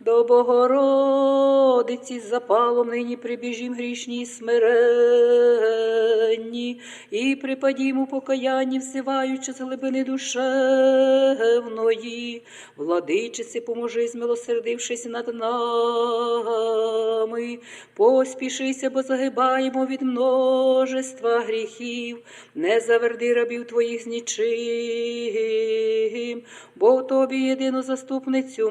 До Богородиці запалом нині прибіжім грішні смиренні, і припадім у покаянні, всиваючи з глибини душевної. Владичиці, поможи, змилосердившись над нами. Поспішися, бо загибаємо від множества гріхів. Не заверди рабів твоїх з нічим, бо тобі єдину заступницю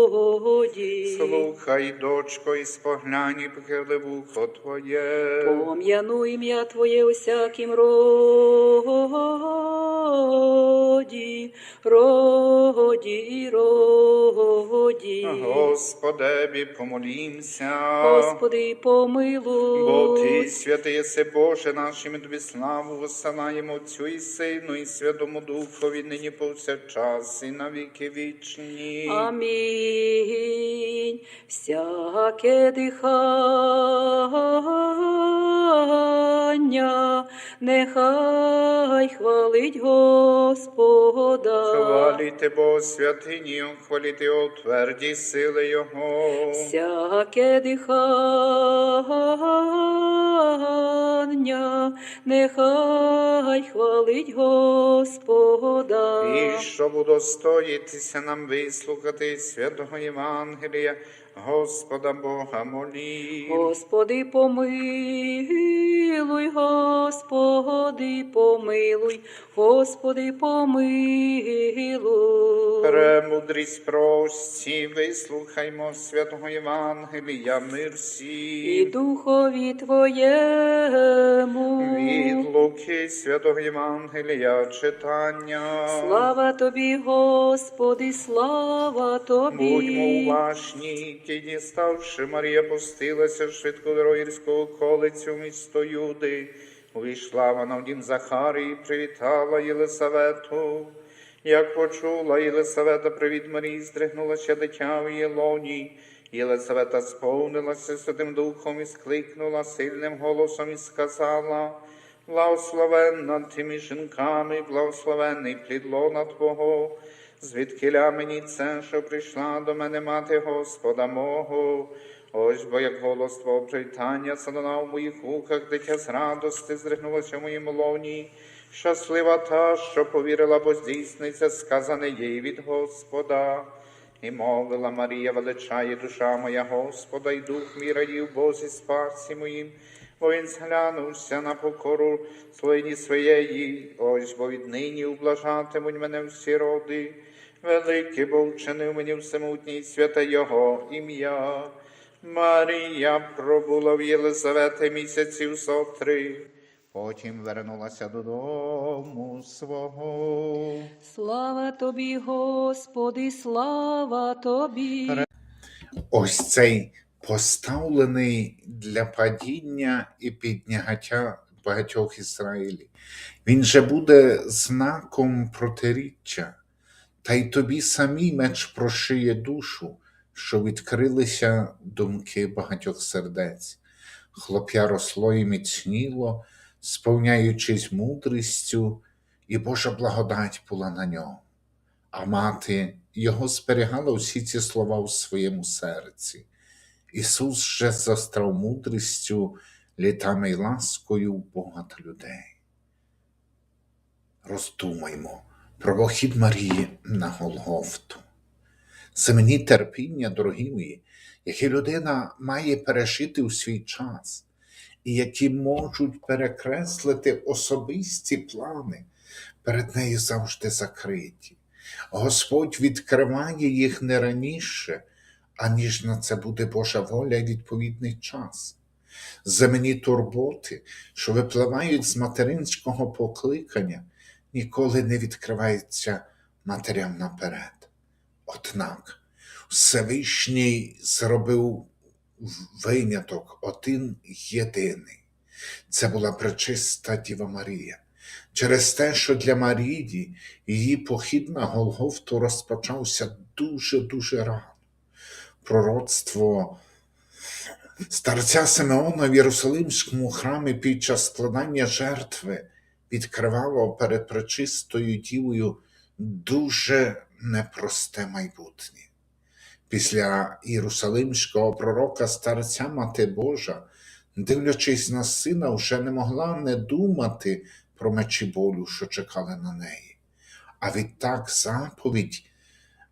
Слухай, дочко, і спогляні вухо Твоє. Пом'яну ім'я Твоє усяким роді, роді і роді. Господеві, помолімся. Господи, помилуй. Бо Ти, святий єси Боже, нашим тобі славу висилаємо Отцю і Сину, і Святому Духові, нині повсякчас, і на віки вічні. Амінь. Всяке дихання, нехай хвалить Господа. Хваліте Бо святині, хваліте о тверді сили Його. Всяке дихання, нехай хвалить Господа. І щоб удостоїтися нам вислухати святого Євангелія, Господа Бога молі. Господи, помилуй, Господи, помилуй, Господи, помилуй. Премудрість прості, вислухаймо святого Євангелія, мир І. Духові Твоєму. Від Луки святого Євангелія читання. Слава Тобі, Господи, слава Тобі. Будьмо уважні, ті діставши, Марія пустилася швидко до Роїрського колицю в місто Юди Увійшла вона в дім Захарії, привітала Єлисавету. Як почула Єлисавета привіт Марії, здригнулася дитя в її лоні. Єлисавета сповнилася Святим Духом і скликнула сильним голосом і сказала, Благословенна ти між жінками, благословенний плід лона Твого, звідкиля мені це, що прийшла до мене мати Господа мого. Ось бо як голос Твого привітання задана в моїх вухах, дитя з радости здригнулося в моїм лоні. Щаслива та, що повірила, бо здійсниться сказане їй від Господа. І мовила Марія, величає душа моя Господа, і дух мій радів Бозі спасі моїм, бо він зглянувся на покору слині своєї, ось бо віднині ублажатимуть мене всі роди. Великий бо вчинив мені всемутній святе Його ім'я. Марія пробула в Єлизавети місяців со три. Потім вернулася додому свого. Слава тобі, Господи, слава тобі. ось цей поставлений для падіння і підняття багатьох Ізраїлів. Він же буде знаком протиріччя, та й тобі самій меч прошиє душу, що відкрилися думки багатьох сердець. Хлоп'я росло і міцніло, сповняючись мудрістю, і Божа благодать була на ньому. А мати його зберігала всі ці слова у своєму серці. Ісус же застрав мудрістю, літами й ласкою Бога та людей. Роздумаймо про вохід Марії на Голгофту. Земні терпіння, дорогі мої, які людина має пережити у свій час, і які можуть перекреслити особисті плани, перед нею завжди закриті. Господь відкриває їх не раніше, аніж на це буде Божа воля і відповідний час. Земні турботи, що випливають з материнського покликання, ніколи не відкриваються матерям наперед. Однак Всевишній зробив виняток один єдиний. Це була пречиста Діва Марія. Через те, що для Марії її похід на Голгофту розпочався дуже-дуже рано. Пророцтво старця Симеона в Єрусалимському храмі під час складання жертви відкривало перед пречистою дівою дуже непросте майбутнє. Після Єрусалимського пророка старця Мати Божа, дивлячись на сина, вже не могла не думати про мечі болю, що чекали на неї. А відтак заповідь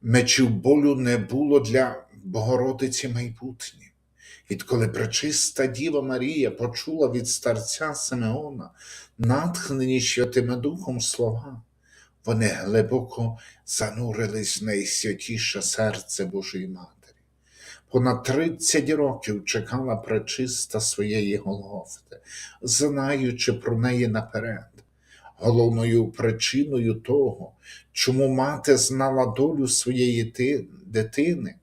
мечів болю не було для Богородиці майбутнє. Відколи пречиста Діва Марія почула від старця Симеона натхнені Святим Духом слова, вони глибоко занурились в найсвятіше серце Божої Матері. Понад 30 років чекала пречиста своєї Голгофти, знаючи про неї наперед. Головною причиною того, чому мати знала долю своєї дитини,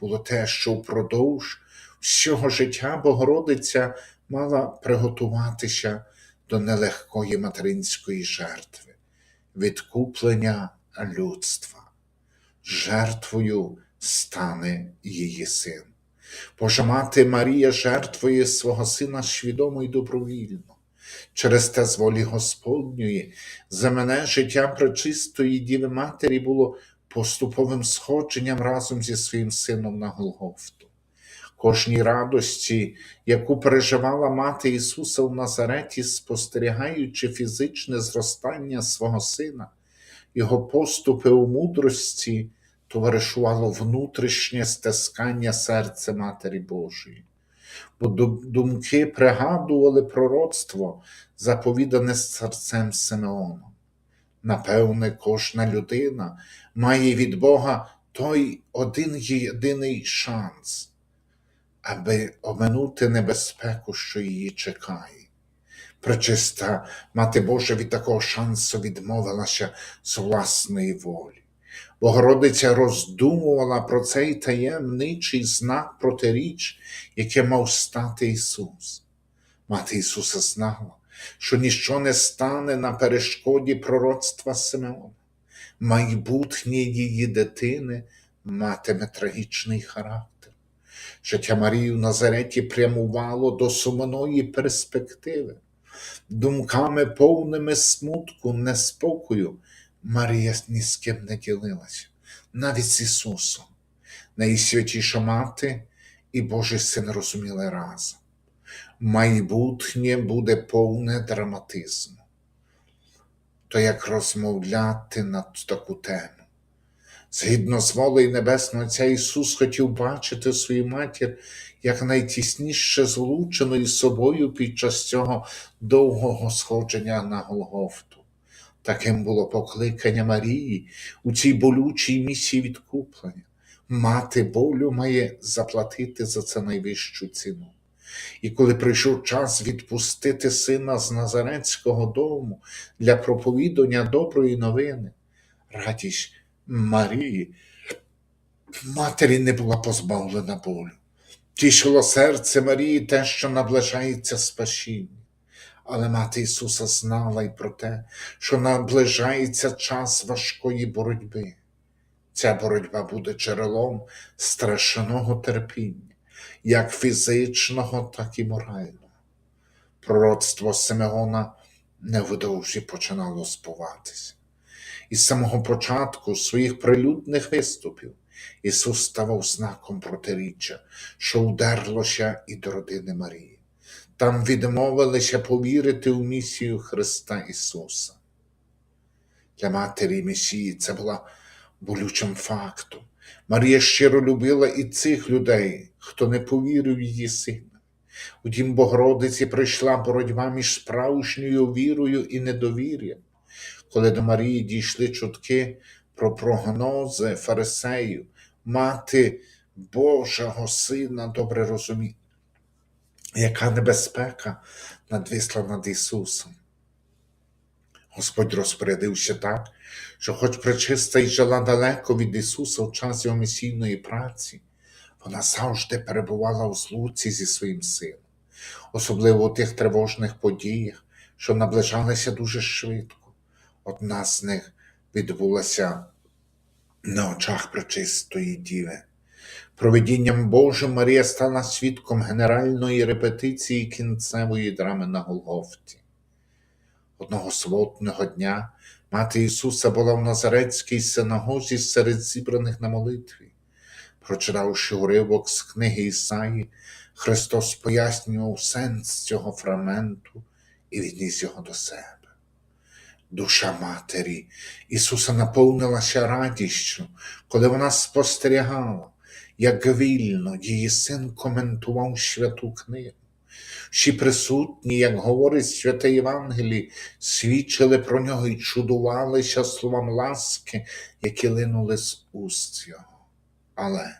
було те, що впродовж всього життя Богородиця мала приготуватися до нелегкої материнської жертви, відкуплення людства. Жертвою стане її син. Божа мати Марія жертвує свого сина свідомо і добровільно. Через те з волі Господньої земне життя пречистої Діви Матері було поступовим сходженням разом зі своїм сином на Голгофту. Кожній радості, яку переживала мати Ісуса в Назареті, спостерігаючи фізичне зростання свого сина, його поступи у мудрості, товаришувало внутрішнє стискання серця Матері Божої. Бо думки пригадували пророцтво, заповідане серцем Симеоном. Напевне, кожна людина має від Бога той один єдиний шанс, аби оминути небезпеку, що її чекає. Пречиста Мати Божа від такого шансу відмовилася з власної волі. Богородиця роздумувала про цей таємничий знак протиріч, яке мав стати Ісус. Мати Ісуса знала, що ніщо не стане на перешкоді пророцтва Симеона. Майбутнє її дитини матиме трагічний характер. Життя Марії в Назареті прямувало до сумної перспективи. Думками повними смутку, неспокою, Марія ні з ким не ділилася, навіть з Ісусом. Найсвятіша мати і Божий син розуміли разом. Майбутнє буде повне драматизму. То як розмовляти на таку тему? Згідно з волею Небесного Отця Ісус хотів бачити свою матір як найтісніше злученою з собою під час цього довгого сходження на Голгофту. Таким було покликання Марії у цій болючій місії відкуплення. Мати болю має заплатити за це найвищу ціну. І коли прийшов час відпустити сина з Назарецького дому для проповідання доброї новини, радість Марії, матері не була позбавлена болю. Тішило серце Марії те, що наближається спасіння. Але мати Ісуса знала й про те, що наближається час важкої боротьби. Ця боротьба буде джерелом страшного терпіння, як фізичного, так і морального. Пророцтво Симеона невдовзі починало збуватися. Із самого початку своїх прилюдних виступів Ісус ставав знаком протиріччя, що удерлося і до родини Марії. Там відмовилися повірити у місію Христа Ісуса. Для матері Месії це була болючим фактом. Марія щиро любила і цих людей, хто не повірив її сина. У дім Богородиці прийшла боротьба між справжньою вірою і недовір'ям. Коли до Марії дійшли чутки про прогнози фарисеїв, мати Божого Сина добре розуміє, яка небезпека надвисла над Ісусом. Господь розпорядився так, що, хоч пречиста й жила далеко від Ісуса в час його місійної праці, вона завжди перебувала у злуці зі своїм сином, особливо у тих тривожних подіях, що наближалися дуже швидко. Одна з них відбулася на очах пречистої діви. Провидінням Божим Марія стала свідком генеральної репетиції кінцевої драми на Голгофті. Одного суботного дня мати Ісуса була в Назарецькій синагозі серед зібраних на молитві. Прочитавши уривок з книги Ісаї, Христос пояснював сенс цього фрагменту і відніс його до себе. Душа матері Ісуса наповнилася радістю, коли вона спостерігала, як вільно її син коментував святу книгу. Всі присутні, як говорить святе Євангеліє, свідчили про нього і чудувалися словам ласки, які линули з уст його. Але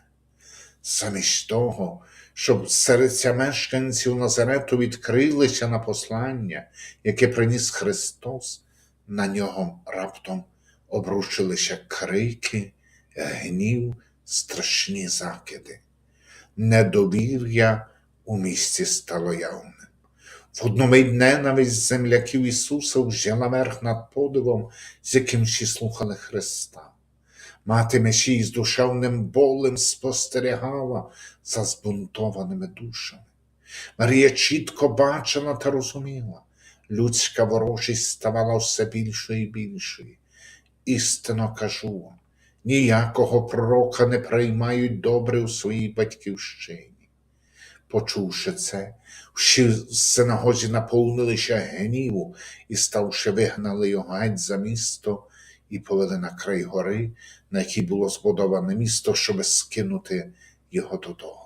замість того, щоб серця мешканців Назарету відкрилися на послання, яке приніс Христос, на нього раптом обрушилися крики, гнів, страшні закиди. Недовір'я у місті стало явним. В одну мить ненависть земляків Ісуса взяла верх над подивом, з яким всі слухали Христа. Мати Месії з душевним болем спостерігала за збунтованими душами. Марія чітко бачила та розуміла, людська ворожість ставала все більшою і більшою. Істинно кажу ніякого пророка не приймають добре у своїй батьківщині. Почувши це, всі в синагозі наповнилися гніву і, ставши, вигнали його геть за місто і повели на край гори, на якій було збудоване місто, щоб скинути його додолу.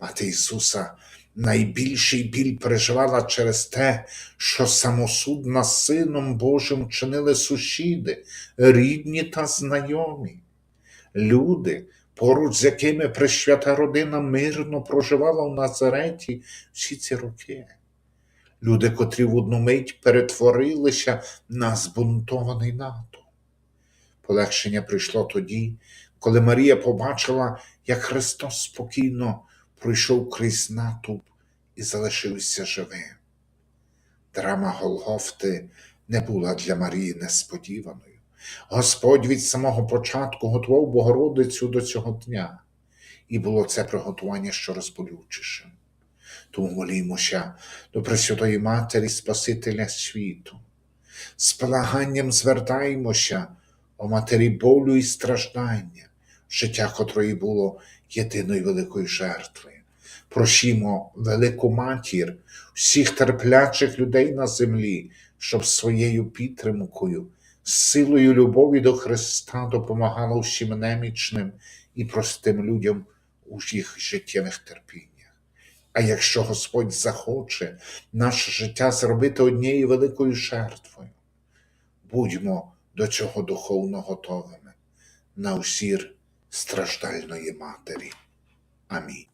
Мати Ісуса найбільший біль переживала через те, що самосуд над Сином Божим чинили сусіди, рідні та знайомі. Люди, поруч з якими пресвята родина мирно проживала в Назареті всі ці роки. Люди, котрі в одну мить перетворилися на збунтований НАТО. Полегшення прийшло тоді, коли Марія побачила, як Христос спокійно пройшов крізь натовп і залишився живим. Драма Голгофти не була для Марії несподіваною. Господь від самого початку готував Богородицю до цього дня, і було це приготування щораз болючішим. Тому молімося до Пресвятої Матері Спасителя світу. З полаганням звертаємося о матері болю і страждання, життя котрої було єдиною великою жертвою. Просімо велику матір всіх терплячих людей на землі, щоб своєю підтримкою, силою любові до Христа допомагала всім немічним і простим людям у їх життєвих терпіннях. А якщо Господь захоче наше життя зробити однією великою жертвою, будьмо до цього духовно готовими на усір страждальної Матері. Амінь.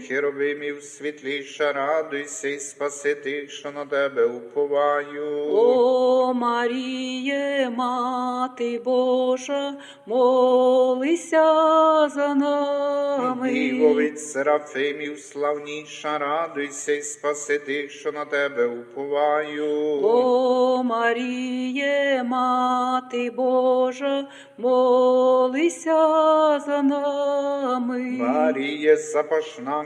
херовимів світліша, радуйся і спаси тих, що на тебе уповаю. О Маріє, Мати Божа, молися за нами. Діво від серафимів славніша, радуйся і спаси тих, що на тебе уповаю. О Маріє, Мати Божа, молися за нами. Маріє, запашна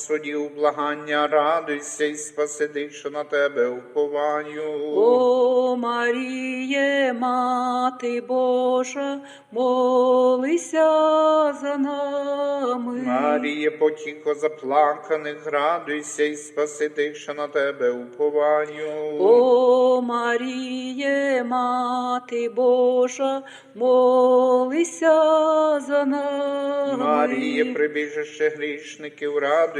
судів благання, радуйся і спаси тих, що на тебе уповаю. О Маріє, Мати Божа, молися за нами. Маріє, потіхо заплаканих, радуйся і спаси тих, що на тебе уповаю. О Маріє, Мати Божа, молися за нами. Маріє, прибіжище грішників, радуйся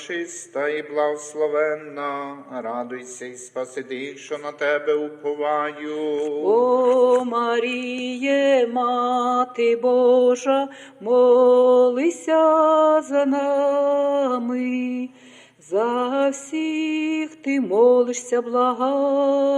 чиста і благословенна, радуйся і спаси тих, що на тебе уповаю. О Маріє, Мати Божа, молися за нами. За всіх ти молишся, благая,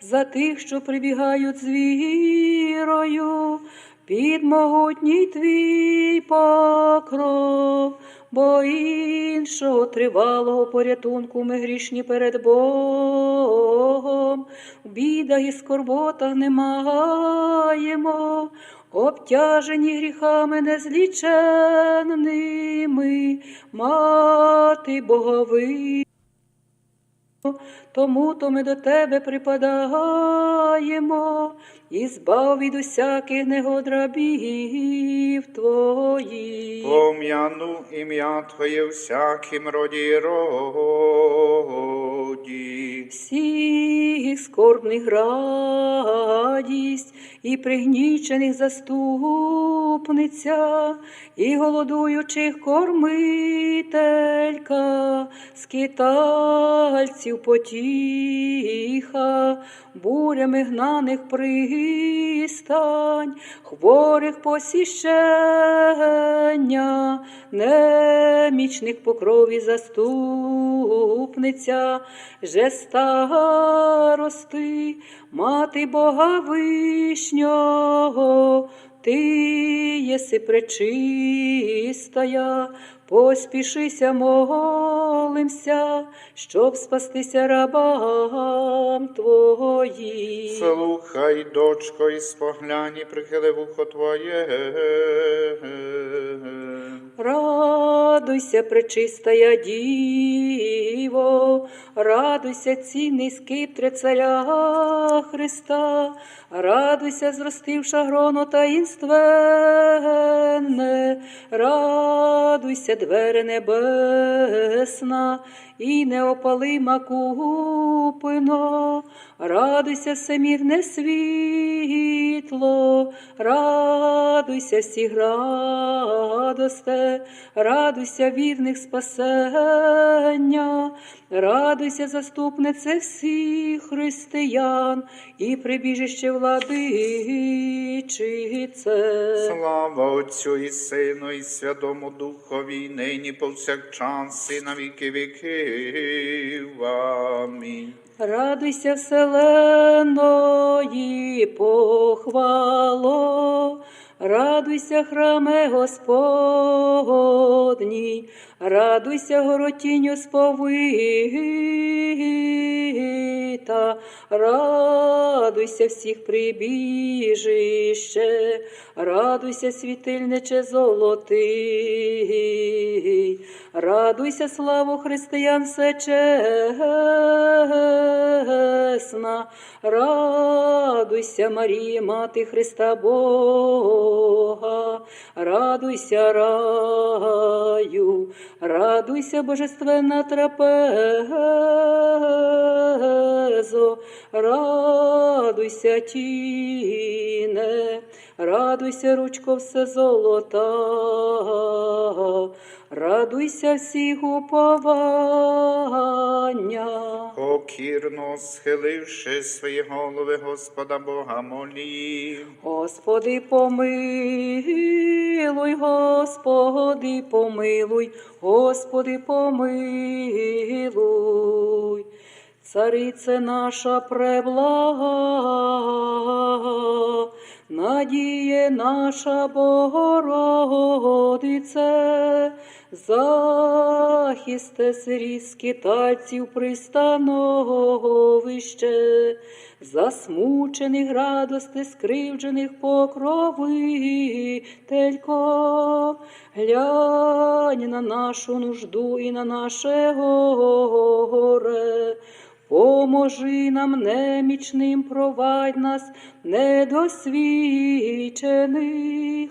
за тих, що прибігають з вірою, під могутній твій покров, бо іншого тривалого порятунку ми грішні перед Богом, в бідах і скорботах не маємо, обтяжені гріхами незліченними, мати Богови. Тому то ми до тебе припадаємо і збав від усяких негод рабів твоїх. Пом'яну ім'я Твоє всяким роді роді. Всіх скорбних радість і пригнічених заступниця, і голодуючих кормителька, скитальців потіха, бурями гнаних пристань, хворих посіщення, немічних по крові заступниця, же старости, мати Бога вишнього, ти єси пречистая, поспішися, молимся, щоб спастися рабам твоїм. Слухай, дочко, і споглянь, і прихили вухо твоє. Радуйся, пречистая Діво, радуйся, цінний скиптре царя Христа, радуйся, зростивша гроно таїнственне, радуйся, двери небесна, і неопалима купино, радуйся, всемірне світло, радуйся всіх радосте, радуйся вірних спасення, радуйся, заступнице всіх християн і прибіжище владичице. Слава Отцю і Сину, і Святому Духові, нині повсякчас, і на віки віків. Амінь. Радуйся, вселеної похвало, радуйся, храме Господній, радуйся, горотінню сповита, радуйся всіх прибіжище, радуйся, світильниче золотий, радуйся, славу християн всечесна, радуйся, Марія, мати Христа Бога, радуйся, раю, радуйся, божественна трапезо, радуйся, тіне, радуйся, ручко все золота, радуйся всіх уповання. Покірно схиливши свої голови, Господа Бога молі. Господи, помилуй, Господи, помилуй, Господи, помилуй. Царице наша преблага, надіє наша Богородице, захисте сиріт скитальців пристановище, засмучених радости, скривджених покровителько, глянь на нашу нужду і на наше горе. Поможи нам немічним, провадь нас недосвідчених.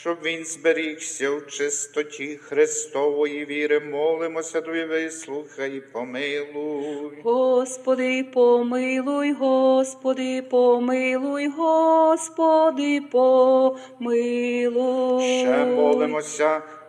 щоб він зберігся в чистоті Христової віри. Молимося, Тобі, вислухай, помилуй. Господи, помилуй, Господи, помилуй, Господи, помилуй. Ще молимося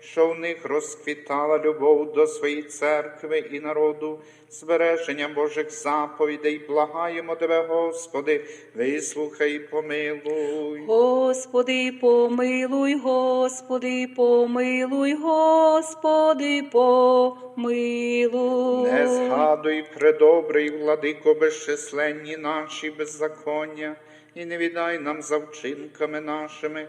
що в них розквітала любов до своєї церкви і народу, збереження Божих заповідей. Благаємо Тебе, Господи, вислухай і помилуй. Господи, помилуй, Господи, помилуй, Господи, помилуй. Не згадуй, предобрий, владико, безчисленні наші беззаконня, і не віддай нам за вчинками нашими,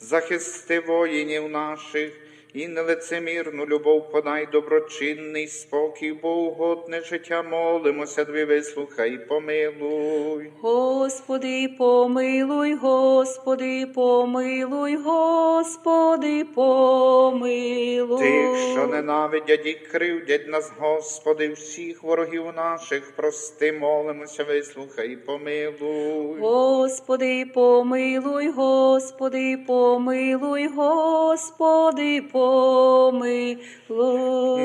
захисти воїнів наших. І нелицемірну любов подай доброчинний спокій, бо угодне життя молимося, Дві вислухай, і помилуй. Господи, помилуй, Господи, помилуй, Господи, помилуй. Тих, що ненавидять і кривдять нас, Господи, всіх ворогів наших, прости, молимося, вислухай і помилуй. Господи, помилуй, Господи, помилуй, Господи, помилуй.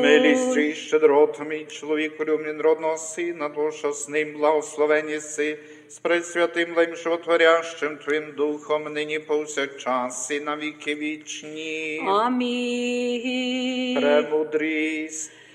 Милістю і щедротами, і чоловіку любнін родного сина, душа з ним благословені си, з пресвятим лим животворящим Твоїм духом, нині повсякчас і на віки вічні. Амінь. Премудрість.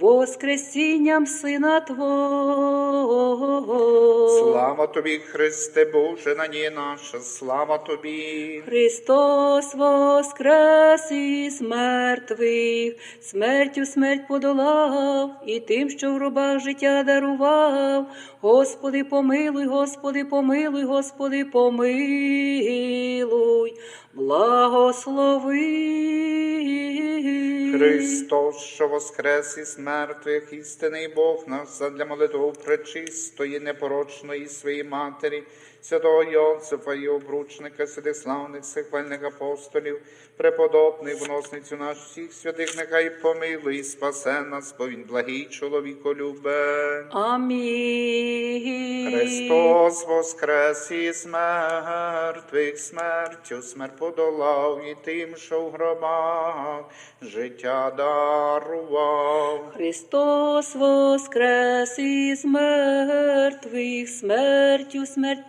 воскресінням Сина Твого. Слава тобі, Христе Боже, на ній наша, слава тобі. Христос воскрес із мертвих, смертю смерть подолав, і тим, що в гробах життя дарував. Господи, помилуй, Господи, помилуй, Господи, помилуй, благослови. Христос, що воскрес із мертвих, істинний Бог наш, задля молитву пречистої, непорочної своєї матері, святого Йосифа і обручника, святих славних сихвальних апостолів, преподобний вносницю наш всіх святих, нехай помилуй і спасе нас, бо він благий чоловіко любе. Амінь. Христос воскрес із мертвих, смертю смерть подолав і тим, що в гробах життя дарував. Христос воскрес із мертвих, смертю смерть